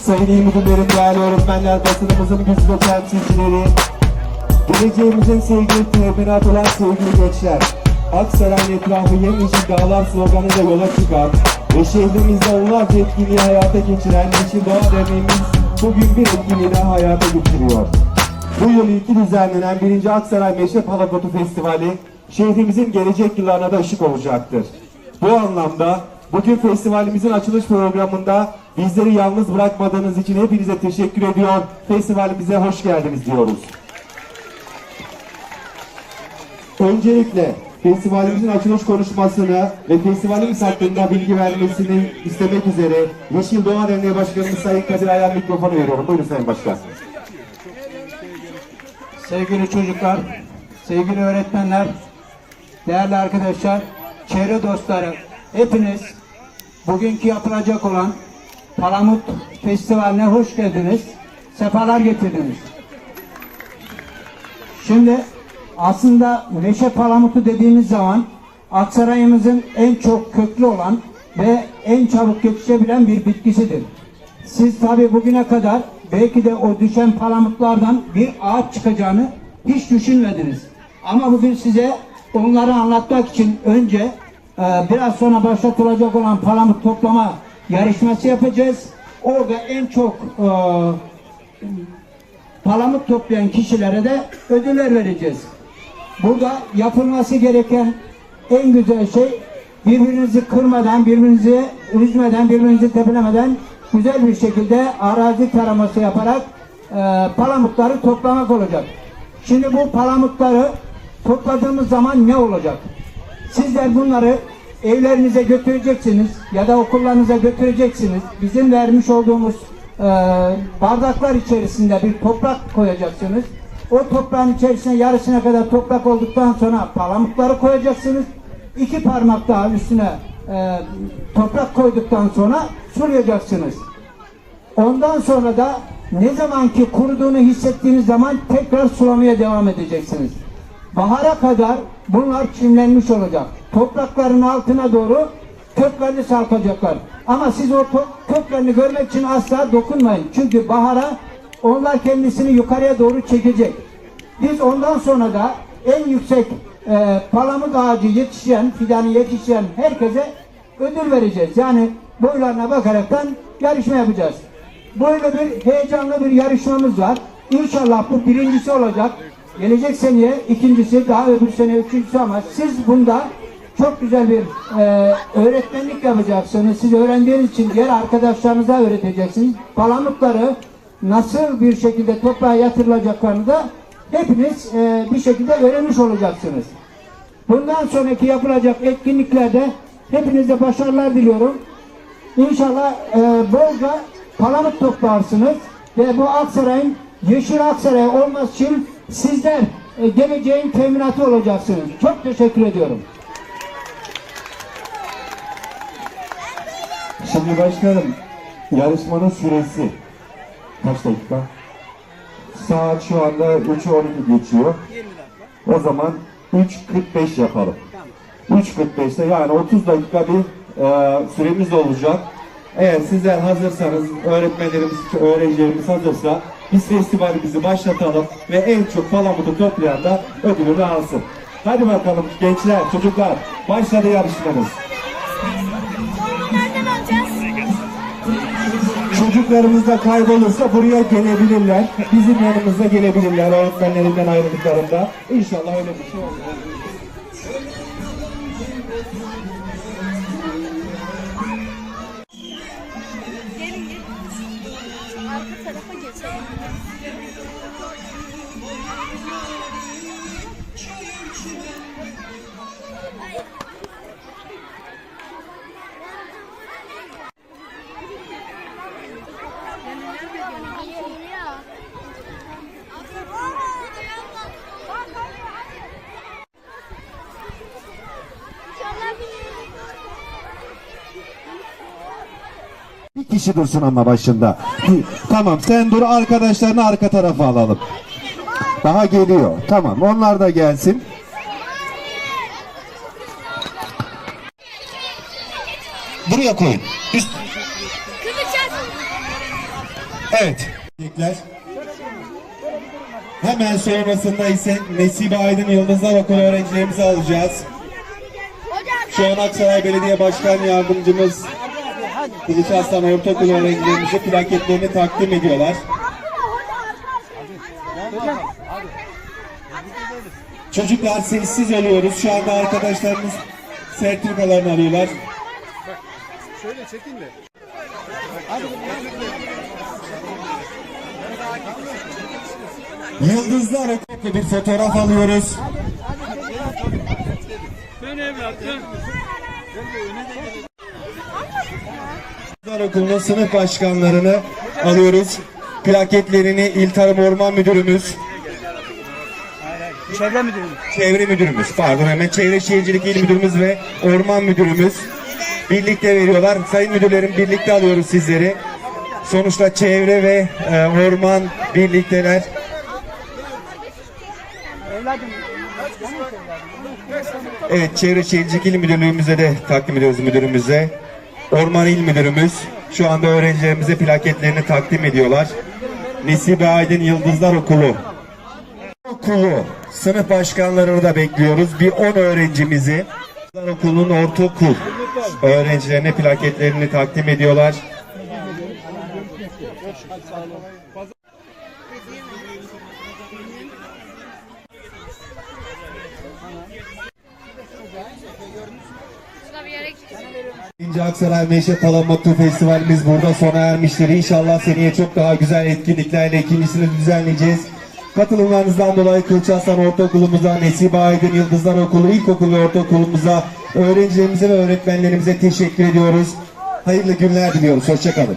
Sayın iyi müdürlerim, değerli öğretmenler, basınımızın güçlü temsilcileri, geleceğimizin sevgili teminat olan sevgili gençler, Aksaray'ın etrafı yemyeşil dağlar sloganıyla yola çıkan ve şehrimizde onlarca etkinliği hayata geçiren Yeşil Doğa Derneğimiz bugün bir etkinliği hayata geçiriyor. Bu yıl ilki düzenlenen 1. Aksaray Meşe Palakotu Festivali şehrimizin gelecek yıllarına da ışık olacaktır. Bu anlamda bugün festivalimizin açılış programında bizleri yalnız bırakmadığınız için hepinize teşekkür ediyor. Festivalimize hoş geldiniz diyoruz. Öncelikle festivalimizin açılış konuşmasını ve festivalimiz hakkında bilgi vermesini istemek üzere Yeşil Doğa Derneği Başkanımız Sayın Kadir Ayan mikrofonu veriyorum. Buyurun Sayın Başkan. Sevgili çocuklar, sevgili öğretmenler, değerli arkadaşlar, çevre dostları, hepiniz bugünkü yapılacak olan Palamut Festivali'ne hoş geldiniz, sefalar getirdiniz. Şimdi aslında Meşe Palamutu dediğimiz zaman Aksaray'ımızın en çok köklü olan ve en çabuk yetişebilen bir bitkisidir. Siz tabi bugüne kadar belki de o düşen palamutlardan bir ağaç çıkacağını hiç düşünmediniz. Ama bugün size onları anlatmak için önce e, biraz sonra başlatılacak olan palamut toplama yarışması yapacağız. Orada en çok e, palamut toplayan kişilere de ödüller vereceğiz. Burada yapılması gereken en güzel şey birbirinizi kırmadan, birbirinizi üzmeden, birbirinizi tepelemeden güzel bir şekilde arazi taraması yaparak e, palamutları toplamak olacak. Şimdi bu palamutları topladığımız zaman ne olacak? Sizler bunları evlerinize götüreceksiniz ya da okullarınıza götüreceksiniz. Bizim vermiş olduğumuz e, bardaklar içerisinde bir toprak koyacaksınız. O toprağın içerisine yarısına kadar toprak olduktan sonra palamutları koyacaksınız. İki parmak daha üstüne e, toprak koyduktan sonra sulayacaksınız. Ondan sonra da ne zamanki kuruduğunu hissettiğiniz zaman tekrar sulamaya devam edeceksiniz. Bahara kadar bunlar çimlenmiş olacak. Toprakların altına doğru köklerini sarkacaklar. Ama siz o köklerini görmek için asla dokunmayın. Çünkü bahara onlar kendisini yukarıya doğru çekecek. Biz ondan sonra da en yüksek e, palamut ağacı yetişen, fidanı yetişen herkese ödül vereceğiz. Yani boylarına bakaraktan yarışma yapacağız. Böyle bir heyecanlı bir yarışmamız var. İnşallah bu birincisi olacak. Gelecek seneye ikincisi, daha öbür sene üçüncüsü ama siz bunda çok güzel bir e, öğretmenlik yapacaksınız. Siz öğrendiğiniz için diğer arkadaşlarınıza öğreteceksiniz. Palamutları nasıl bir şekilde toprağa yatırılacaklarını da hepiniz e, bir şekilde öğrenmiş olacaksınız. Bundan sonraki yapılacak etkinliklerde hepinize başarılar diliyorum. İnşallah e, bolca palamut toplarsınız ve bu Aksaray'ın Yeşil Aksaray olması için sizler e, geleceğin teminatı olacaksınız. Çok teşekkür ediyorum. Şimdi başkanım, yarışmanın süresi kaç dakika? Saat şu anda 3'ü 12 geçiyor. O zaman 3.45 yapalım. 3.45'te yani 30 dakika bir e, süremiz olacak. Eğer sizler hazırsanız, öğretmenlerimiz, öğrencilerimiz hazırsa biz festivalimizi başlatalım ve en çok palamutu toplayan da ödülünü alsın. Hadi bakalım gençler, çocuklar, başladı yarışmamız. Çocuklarımız da kaybolursa buraya gelebilirler. Bizim yanımıza gelebilirler öğretmenlerinden ayrıldıklarında. İnşallah öyle bir şey olur. Bir kişi dursun ama başında. Tamam sen dur arkadaşlarını arka tarafa alalım. Daha geliyor. Tamam onlar da gelsin. Buraya koyun. Üst, Evet. Hemen sonrasında ise Nesibe Aydın Yıldızlar Okulu öğrencilerimizi alacağız. Şu an Aksaray Belediye Başkan Yardımcımız Kılıç Aslan Ortaokulu öğrencilerimize plaketlerini takdim ediyorlar. Çocuklar sessiz oluyoruz. Şu anda arkadaşlarımız sertifikalarını alıyorlar. Yıldızlar Okulu bir fotoğraf alıyoruz. Yıldızlar Okulu'nun sınıf başkanlarını alıyoruz. Plaketlerini İl Tarım Orman Müdürümüz, Çevre müdürü. Çevre Müdürümüz, pardon hemen Çevre Şehircilik İl Müdürümüz ve Orman Müdürümüz birlikte veriyorlar. Sayın Müdürlerim birlikte alıyoruz sizleri. Sonuçta çevre ve e, orman birlikteler. Evet, Çevre Şehircilik İl Müdürlüğümüze de takdim ediyoruz müdürümüze. Orman İl Müdürümüz şu anda öğrencilerimize plaketlerini takdim ediyorlar. Nesibe Aydın Yıldızlar Okulu. Okulu sınıf başkanlarını da bekliyoruz. Bir 10 öğrencimizi Yıldızlar Okulu'nun ortaokul öğrencilerine plaketlerini takdim ediyorlar. İnce Aksaray Meşe Palamatü Festivalimiz burada sona ermiştir. İnşallah seneye çok daha güzel etkinliklerle ikincisini düzenleyeceğiz. Katılımlarınızdan dolayı Kılçaslan Ortaokulumuza, Nesibe Aydın Yıldızlar Okulu, İlkokul ve Ortaokulumuza, öğrencilerimize ve öğretmenlerimize teşekkür ediyoruz. Hayırlı günler diliyoruz. Hoşçakalın.